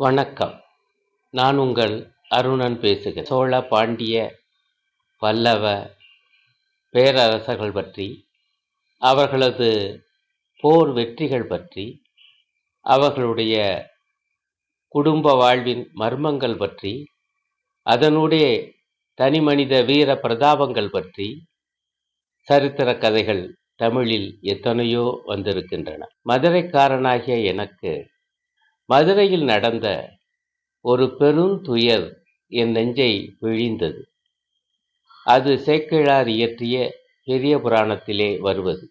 வணக்கம். நான் உங்கள் அருணன் பேசுகிறேன். சோழ பாண்டிய பல்லவ பேரரசர்கள் பற்றி அவர்களது போர் வெற்றிகள் பற்றி அவர்களுடைய குடும்ப வாழ்வின் மர்மங்கள் பற்றி அதனுடைய தனிமனித வீர பிரதாபங்கள் பற்றி சரித்திர கதைகள் தமிழில் எத்தனையோ வந்திருக்கின்றன. மதுரைக்காரனாகிய எனக்கு மதுரையில் நடந்த ஒரு பெருந்துயர் என் நெஞ்சை பிழிந்தது அது சேக்கிழார் இயற்றிய பெரிய புராணத்திலே வருவது.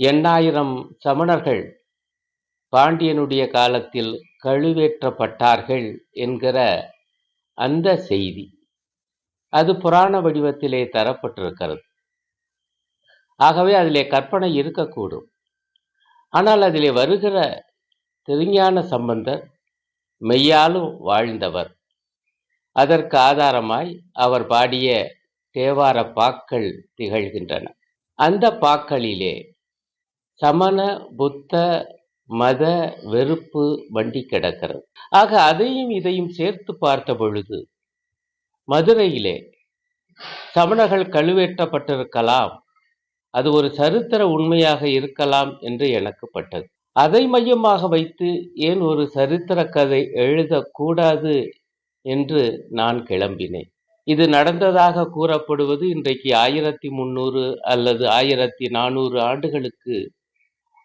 எண்ணாயிரம் சமணர்கள் பாண்டியனுடைய காலத்தில் கழுவேற்றப்பட்டார்கள் என்கிற அந்த செய்தி அது புராண வடிவத்திலே தரப்பட்டிருக்கிறது. ஆகவே அதிலே கற்பனை இருக்கக்கூடும். ஆனால் அதிலே வருகிற திருஞான சம்பந்தர் மெய்யாலும் வாழ்ந்தவர். அதற்கு ஆதாரமாய் அவர் பாடிய தேவார பாக்கள் திகழ்கின்றன. அந்த பாக்களிலே சமண புத்த மத வெறுப்பு வண்டி கிடக்கிறது. ஆக அதையும் இதையும் சேர்த்து பார்த்த பொழுது மதுரையிலே சமணர்கள் கழுவேற்றப்பட்டிருக்கலாம். அது ஒரு சரித்திர உண்மையாக இருக்கலாம் என்று எனக்கு பட்டது அதை மையமாக வைத்து ஏன் ஒரு சரித்திர கதை எழுதக்கூடாது என்று நான் கிளம்பினேன். இது நடந்ததாக கூறப்படுவது இன்றைக்கு ஆயிரத்தி முந்நூறு அல்லது ஆயிரத்தி நானூறு ஆண்டுகளுக்கு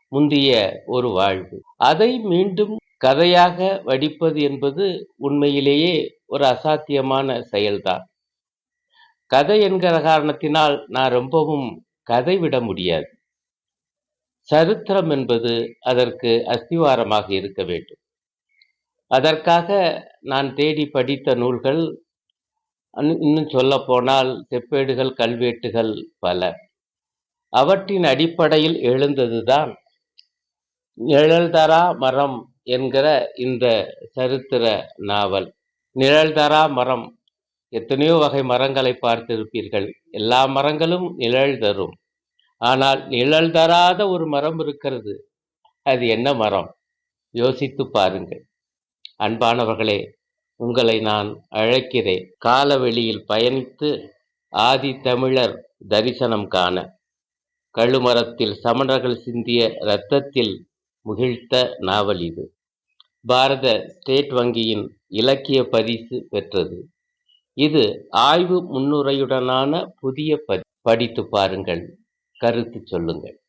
முந்திய ஒரு வாழ்வு. அதை மீண்டும் கதையாக வடிப்பது என்பது உண்மையிலேயே ஒரு அசாத்தியமான செயல்தான். கதை என்கிற காரணத்தினால் நான் ரொம்பவும் கதை விட முடியாது. சரித்திரம் என்பது அதற்கு அஸ்திவாரமாக இருக்க வேண்டும். அதற்காக நான் தேடி படித்த நூல்கள் இன்னும் சொல்ல போனால் செப்பேடுகள் கல்வெட்டுகள் பல. அவற்றின் அடிப்படையில் எழுந்ததுதான் நிழல்தரா மரம் என்கிற இந்த சரித்திர நாவல். நிழல்தரா மரம். எத்தனையோ வகை மரங்களை பார்த்திருப்பீர்கள். எல்லா மரங்களும் நிழல் தரும். ஆனால் நிழல் தராத ஒரு மரம் இருக்கிறது. அது என்ன மரம்? யோசித்து பாருங்கள். அன்பானவர்களே உங்களை நான் அழைக்கிறேன். காலவெளியில் பயணித்து ஆதி தமிழர் தரிசனம் காண. கழுமரத்தில் சமணர்கள் சிந்திய இரத்தத்தில் முகிழ்த்த நாவல் இது. பாரத ஸ்டேட் வங்கியின் இலக்கிய பரிசு பெற்றது. இது ஆய்வு முன்னுரையுடனான புதிய பதி படித்து பாருங்கள். கருத்து சொல்லுங்கள்.